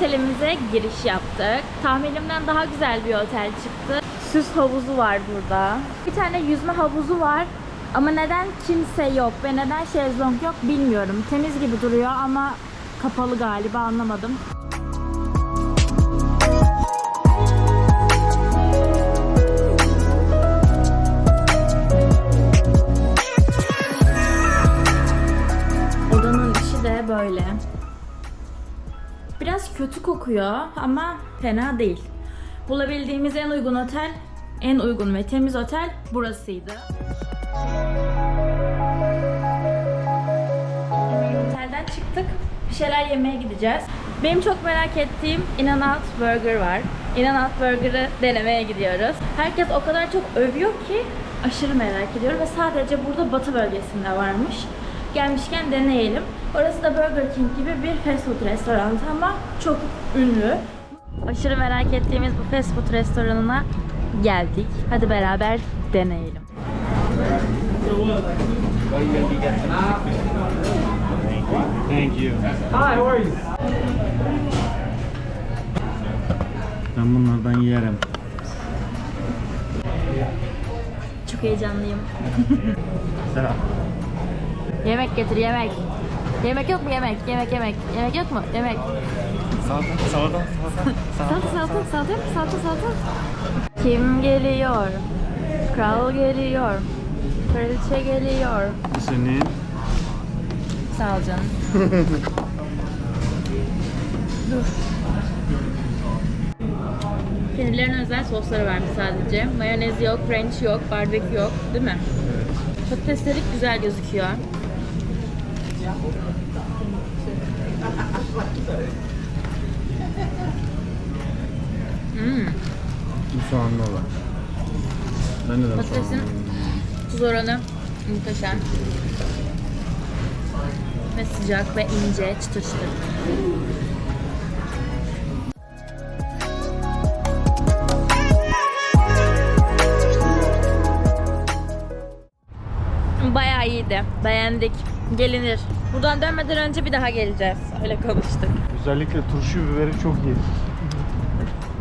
Otelimize giriş yaptık. Tahminimden daha güzel bir otel çıktı. Süs havuzu var burada. Bir tane yüzme havuzu var. Ama neden kimse yok ve neden şezlong yok bilmiyorum. Temiz gibi duruyor ama kapalı galiba anlamadım. Odanın içi de böyle. Biraz kötü kokuyor ama fena değil. Bulabildiğimiz en uygun otel, en uygun ve temiz otel burasıydı. Otelden çıktık. Bir şeyler yemeye gideceğiz. Benim çok merak ettiğim In-N-Out Burger var. In-N-Out Burger'ı denemeye gidiyoruz. Herkes o kadar çok övüyor ki aşırı merak ediyorum ve sadece burada batı bölgesinde varmış. Gelmişken deneyelim. Orası da Burger King gibi bir fast food restoranı ama çok ünlü. Aşırı merak ettiğimiz bu fast food restoranına geldik. Hadi beraber deneyelim. Thank you. Hi, how are you? Ben bunlardan yerim. Çok heyecanlıyım. Selam. Yemek getir yemek. Yemek yok mu yemek? Yemek yemek. Yemek yok mu? Yemek. Salata, salata, salata. Salata salata salata salata salata. Kim geliyor? Kral geliyor. Kraliçe geliyor. Senin. Sağ ol canım. Dur. Kendilerine özel sosları varmış sadece. Mayonez yok, ranch yok, barbekü yok. Değil mi? Patatesleri güzel gözüküyor. Hmm. Bu soğanlı olan. Ben neden Patatesin tuz oranı muhteşem. Ve sıcak ve ince, çıtır çıtır. Bayağı iyiydi. Beğendik. Gelinir. Buradan dönmeden önce bir daha geleceğiz. Öyle konuştuk. Özellikle turşu biberi çok iyi.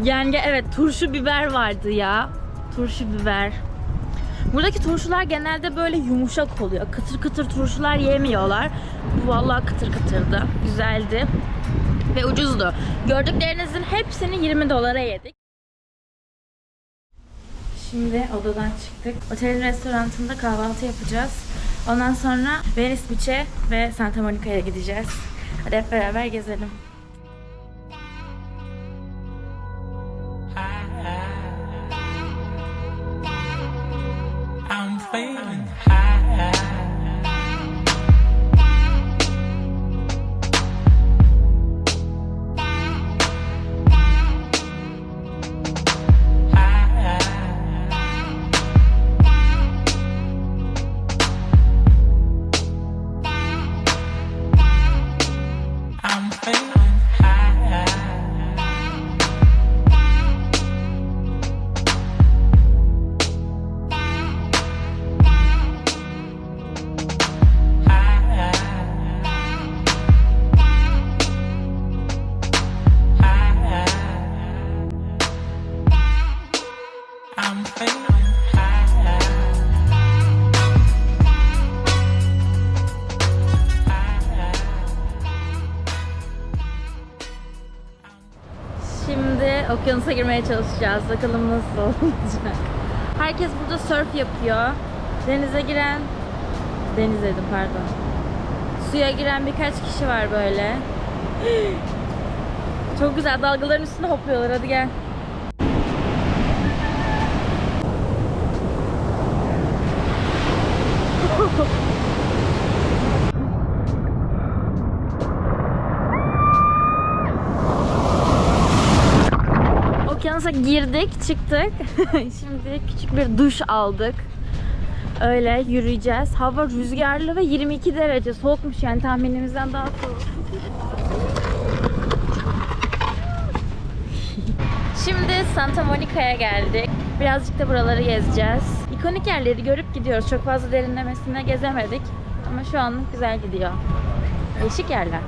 Yani evet turşu biber vardı ya. Turşu biber. Buradaki turşular genelde böyle yumuşak oluyor. Kıtır kıtır turşular yemiyorlar. Bu vallahi kıtır kıtırdı. Güzeldi. Ve ucuzdu. Gördüklerinizin hepsini 20 dolara yedik. Şimdi odadan çıktık. Otelin restorantında kahvaltı yapacağız. Ondan sonra Venice Beach'e ve Santa Monica'ya gideceğiz. Hadi hep beraber gezelim. Aí, okyanusa girmeye çalışacağız. Bakalım nasıl olacak. Herkes burada surf yapıyor. Denize giren... Deniz dedim pardon. Suya giren birkaç kişi var böyle. Çok güzel dalgaların üstünde hopluyorlar. Hadi gel. fitness'a girdik, çıktık. Şimdi küçük bir duş aldık. Öyle yürüyeceğiz. Hava rüzgarlı ve 22 derece. Soğukmuş yani tahminimizden daha soğuk. Şimdi Santa Monica'ya geldik. Birazcık da buraları gezeceğiz. İkonik yerleri görüp gidiyoruz. Çok fazla derinlemesine gezemedik. Ama şu anlık güzel gidiyor. Değişik yerler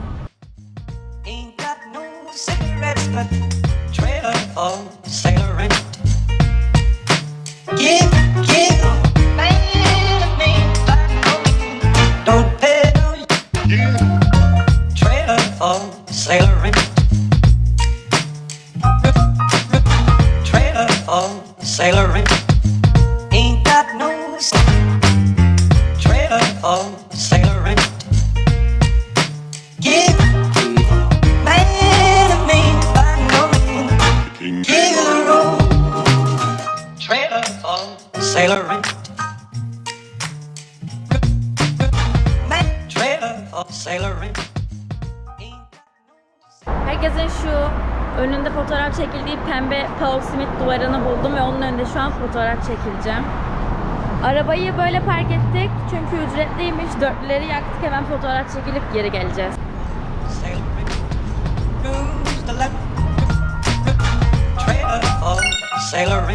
of cigarette. Pembe Paul Smith duvarını buldum ve onun önünde şu an fotoğraf çekileceğim. Arabayı böyle park ettik çünkü ücretliymiş. Dörtlüleri yaktık hemen fotoğraf çekilip geri geleceğiz. Sailor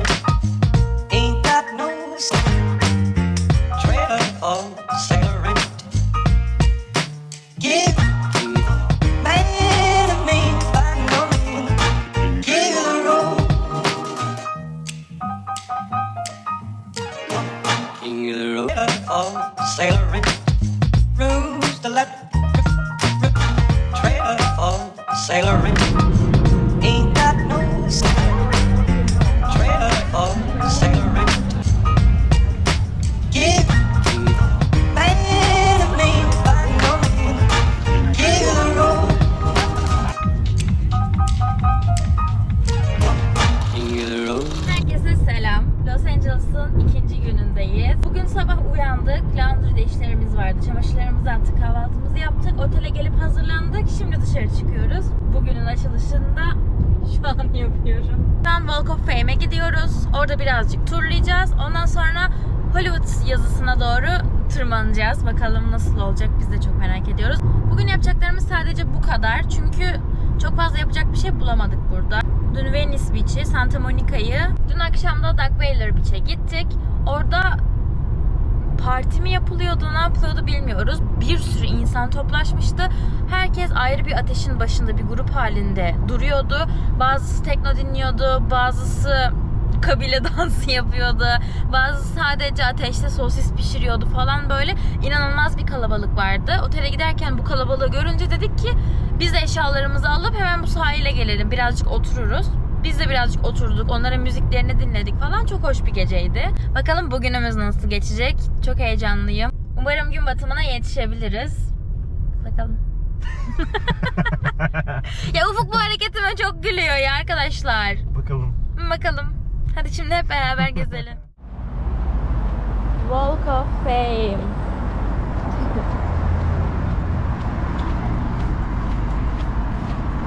çıkıyoruz. Bugünün açılışını da şu an yapıyorum. Şu an Walk of Fame'e gidiyoruz. Orada birazcık turlayacağız. Ondan sonra Hollywood yazısına doğru tırmanacağız. Bakalım nasıl olacak biz de çok merak ediyoruz. Bugün yapacaklarımız sadece bu kadar. Çünkü çok fazla yapacak bir şey bulamadık burada. Dün Venice Beach'i, Santa Monica'yı, dün akşam da Doug Whaler Beach'e gittik. Orada parti mi yapılıyordu, ne yapılıyordu bilmiyoruz. Bir sürü insan toplaşmıştı. Herkes ayrı bir ateşin başında bir grup halinde duruyordu. Bazısı tekno dinliyordu, bazısı kabile dansı yapıyordu. Bazısı sadece ateşte sosis pişiriyordu falan böyle. inanılmaz bir kalabalık vardı. Otele giderken bu kalabalığı görünce dedik ki biz de eşyalarımızı alıp hemen bu sahile gelelim. Birazcık otururuz. Biz de birazcık oturduk. Onların müziklerini dinledik falan. Çok hoş bir geceydi. Bakalım bugünümüz nasıl geçecek. Çok heyecanlıyım. Umarım gün batımına yetişebiliriz. Bakalım. ya Ufuk bu hareketime çok gülüyor ya arkadaşlar. Bakalım. Bakalım. Hadi şimdi hep beraber gezelim. Walk of Fame.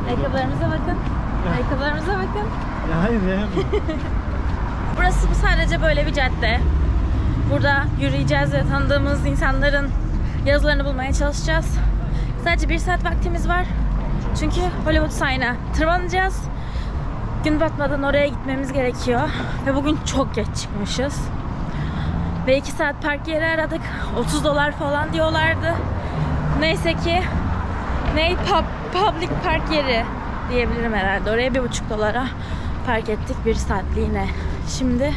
Ayakkabılarımıza bakın. Ayakkabılarımıza bakın. Ya hayır ya. Burası bu sadece böyle bir cadde. Burada yürüyeceğiz ve tanıdığımız insanların yazılarını bulmaya çalışacağız. Sadece bir saat vaktimiz var. Çünkü Hollywood Sign'a tırmanacağız. Gün batmadan oraya gitmemiz gerekiyor. Ve bugün çok geç çıkmışız. Ve iki saat park yeri aradık. 30 dolar falan diyorlardı. Neyse ki ne pub, public park yeri diyebilirim herhalde. Oraya bir buçuk dolara park ettik bir saatliğine. Şimdi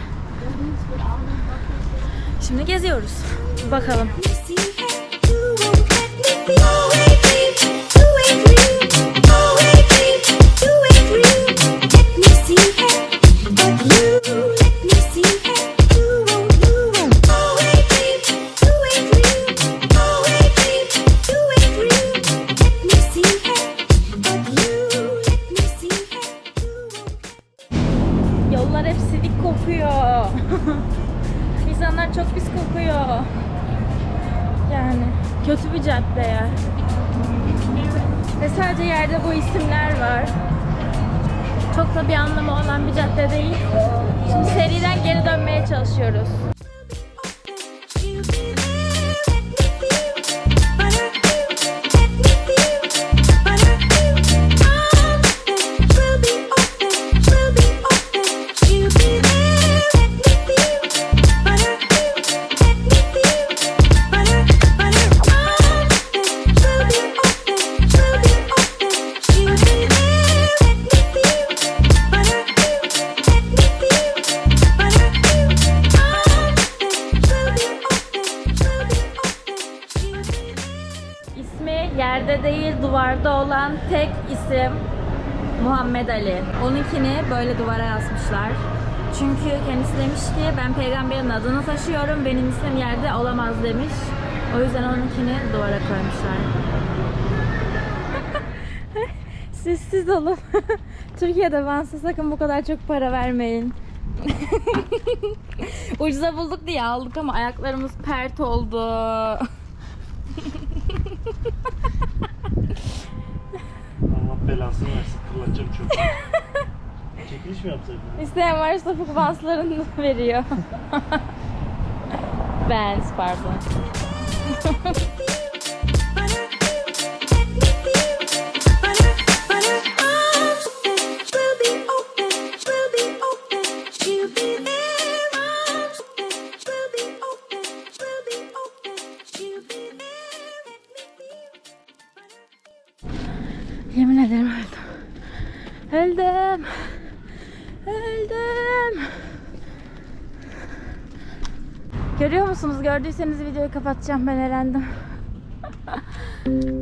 şimdi geziyoruz. Bakalım. Yollar hep silik kokuyor. İnsanlar çok pis kokuyor. Yani kötü bir cadde ya. Ve sadece yerde bu isimler var. Çok da bir anlamı olan bir cadde değil. Şimdi seriden geri dönmeye çalışıyoruz. Olan tek isim Muhammed Ali. Onunkini böyle duvara yazmışlar. Çünkü kendisi demiş ki ben peygamberin adını taşıyorum. Benim ismim yerde olamaz demiş. O yüzden onunkini duvara koymuşlar. Sessiz olun. Türkiye'de vansa sakın bu kadar çok para vermeyin. Ucuza bulduk diye aldık ama ayaklarımız pert oldu. Belasını versin. Fırlatacağım çok. Çekiliş mi yapsaydın? İsteyen varsa Ufuk vanslarını veriyor. Vans pardon. Yemin ederim öldüm. Öldüm. Öldüm. Görüyor musunuz? Gördüyseniz videoyu kapatacağım. Ben elendim.